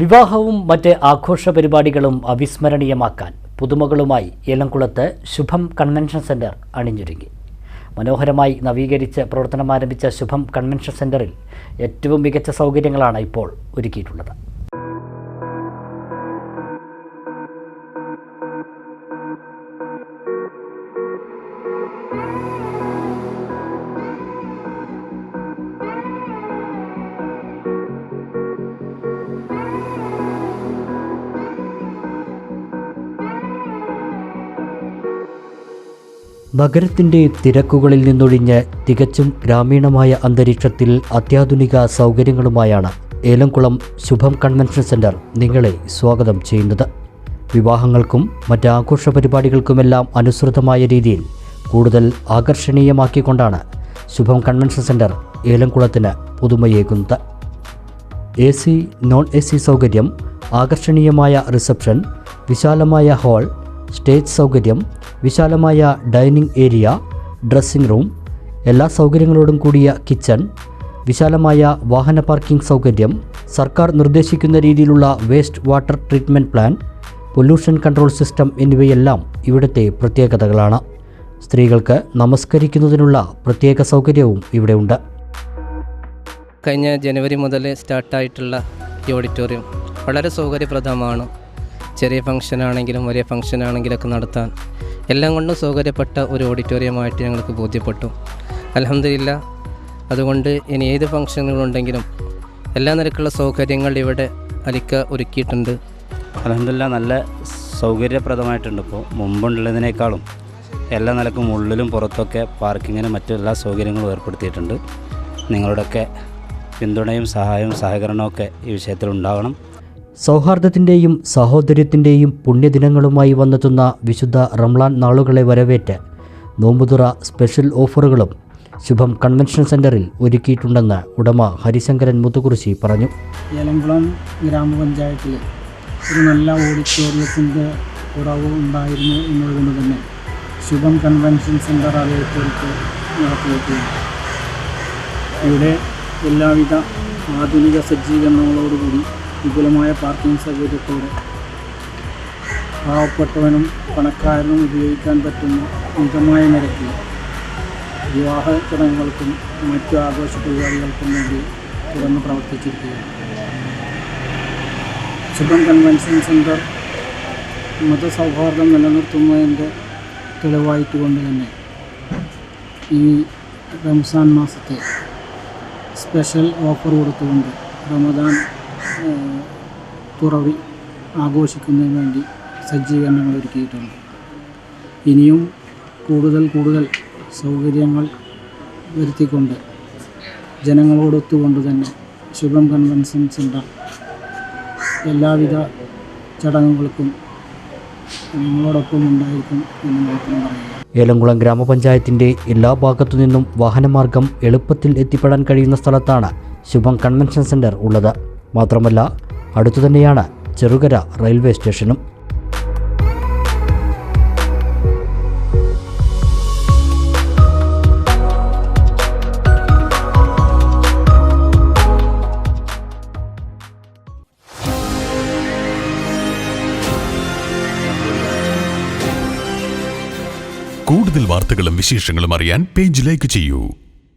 വിവാഹവും മറ്റ് ആഘോഷ പരിപാടികളും അവിസ്മരണീയമാക്കാൻ പുതുമകളുമായി ഏലംകുളത്ത് ശുഭം കൺവെൻഷൻ സെന്റർ അണിഞ്ഞൊരുങ്ങി. മനോഹരമായി നവീകരിച്ച് പ്രവർത്തനം ആരംഭിച്ച ശുഭം കൺവെൻഷൻ സെന്ററിൽ ഏറ്റവും മികച്ച സൗകര്യങ്ങളാണ് ഇപ്പോൾ ഒരുക്കിയിട്ടുള്ളത്. നഗരത്തിന്റെ തിരക്കുകളിൽ നിന്നൊഴിഞ്ഞ് തികച്ചും ഗ്രാമീണമായ അന്തരീക്ഷത്തിൽ അത്യാധുനിക സൗകര്യങ്ങളുമായാണ് ഏലംകുളം ശുഭം കൺവെൻഷൻ സെന്റർ നിങ്ങളെ സ്വാഗതം ചെയ്യുന്നത്. വിവാഹങ്ങൾക്കും മറ്റ് ആഘോഷ പരിപാടികൾക്കുമെല്ലാം അനുസൃതമായ രീതിയിൽ കൂടുതൽ ആകർഷണീയമാക്കിക്കൊണ്ടാണ് ശുഭം കൺവെൻഷൻ സെന്റർ ഏലംകുളത്തിന് പുതുമയേകുന്നത്. A C non A C സൗകര്യം ആകർഷണീയമായ റിസപ്ഷൻ വിശാലമായ ഹാൾ സ്റ്റേജ് സൗകര്യം വിശാലമായ ഡൈനിങ് ഏരിയ ഡ്രസ്സിംഗ് റൂം എല്ലാ സൗകര്യങ്ങളോടും കൂടിയ കിച്ചൺ വിശാലമായ വാഹന പാർക്കിംഗ് സൗകര്യം സർക്കാർ നിർദ്ദേശിക്കുന്ന രീതിയിലുള്ള waste water treatment plant pollution control system എന്നിവയെല്ലാം ഇവിടുത്തെ പ്രത്യേകതകളാണ്. സ്ത്രീകൾക്ക് നമസ്കരിക്കുന്നതിനുള്ള പ്രത്യേക സൗകര്യവും ഇവിടെയുണ്ട്. കഴിഞ്ഞ ജനുവരി മുതൽ സ്റ്റാർട്ടായിട്ടുള്ള ഈ ഓഡിറ്റോറിയം വളരെ സൗകര്യപ്രദമാണ്. ചെറിയ ഫംഗ്ഷൻ ആണെങ്കിലും വലിയ ഫംഗ്ഷൻ ആണെങ്കിലൊക്കെ നടത്താൻ എല്ലാം കൊണ്ടും സൗകര്യപ്പെട്ട ഒരു ഓഡിറ്റോറിയമായിട്ട് ഞങ്ങൾക്ക് ബോധ്യപ്പെട്ടു. അലഹമില്ല അതുകൊണ്ട് ഇനി ഏത് ഫംഗ്ഷനുകളുണ്ടെങ്കിലും എല്ലാ നിരക്കുള്ള സൗകര്യങ്ങൾ ഇവിടെ അലിക്ക ഒരുക്കിയിട്ടുണ്ട്. അലഹമില്ല നല്ല സൗകര്യപ്രദമായിട്ടുണ്ട് ഇപ്പോൾ മുമ്പുള്ളതിനേക്കാളും എല്ലാ നിലക്കും ഉള്ളിലും പുറത്തൊക്കെ പാർക്കിങ്ങിന് മറ്റു എല്ലാ സൗകര്യങ്ങളും ഏർപ്പെടുത്തിയിട്ടുണ്ട്. നിങ്ങളുടെയൊക്കെ പിന്തുണയും സഹായവും സഹകരണമൊക്കെ ഈ വിഷയത്തിൽ ഉണ്ടാകണം സൗഹാർദ്ദത്തിന്റെയും സഹോദര്യത്തിന്റെയും പുണ്യദിനങ്ങളുമായി വന്നെത്തുന്ന വിശുദ്ധ റംലാൻ നാളുകളെ വരവേറ്റ് നോമ്പുതുറ സ്പെഷ്യൽ ഓഫറുകളും ശുഭം കൺവെൻഷൻ സെന്ററിൽ ഒരുക്കിയിട്ടുണ്ടെന്ന് ഉടമ ഹരിശങ്കരൻ മുത്തുകുറിശി പറഞ്ഞു. ഏലംകുളം ഗ്രാമപഞ്ചായത്തിൽ ഒരു നല്ല ഓഡിറ്റോറിയത്തിന്റെ കുറവ് ഉണ്ടായിരുന്നു എന്നതുകൊണ്ട് തന്നെ ശുഭം കൺവെൻഷൻ അത് ഏറ്റെടുത്ത് നടത്തിവെക്കുകയാണ് ഇവിടെ എല്ലാവിധ ആധുനിക സജ്ജീകരണങ്ങളോടുകൂടി വിപുലമായ പാർക്കിംഗ് സൗകര്യത്തോടെ പാവപ്പെട്ടവനും പണക്കാരനും ഉപയോഗിക്കാൻ പറ്റുന്ന മിതമായ നിരക്കിൽ വിവാഹ ചടങ്ങുകൾക്കും മറ്റു ആഘോഷ പരിപാടികൾക്കും വേണ്ടി തുറന്ന് പ്രവർത്തിച്ചിരിക്കുകയാണ്. ശുഭം കൺവെൻഷൻ സെന്റർ മതസൗഹാർദ്ദം നിലനിർത്തുന്നതിന്റെ തെളിവായിട്ട് കൊണ്ട് തന്നെ ഈ റംസാൻ മാസത്തെ സ്പെഷ്യൽ ഓഫർ കൊടുത്തുകൊണ്ട് റമദാൻ തുറവി ആഘോഷിക്കുന്നതിന് വേണ്ടി സജ്ജീകരണങ്ങൾ ഒരുക്കിയിട്ടുണ്ട്. ഇനിയും കൂടുതൽ കൂടുതൽ സൗകര്യങ്ങൾ വരുത്തിക്കൊണ്ട് ജനങ്ങളോടൊത്തുകൊണ്ട് തന്നെ ശുഭം കൺവെൻഷൻ സെന്റർ എല്ലാവിധ ചടങ്ങുകൾക്കും ഏലംകുളം ഗ്രാമപഞ്ചായത്തിന്റെ എല്ലാ ഭാഗത്തു നിന്നും വാഹനമാർഗം എളുപ്പത്തിൽ എത്തിപ്പെടാൻ കഴിയുന്ന സ്ഥലത്താണ് ശുഭം കൺവെൻഷൻ സെന്റർ ഉള്ളത്. മാത്രമല്ല അടുത്തു തന്നെയാണ് ചെറുകര റെയിൽവേ സ്റ്റേഷനും. കൂടുതൽ വാർത്തകളും വിശേഷങ്ങളും അറിയാൻ പേജ് ലൈക്ക് ചെയ്യൂ.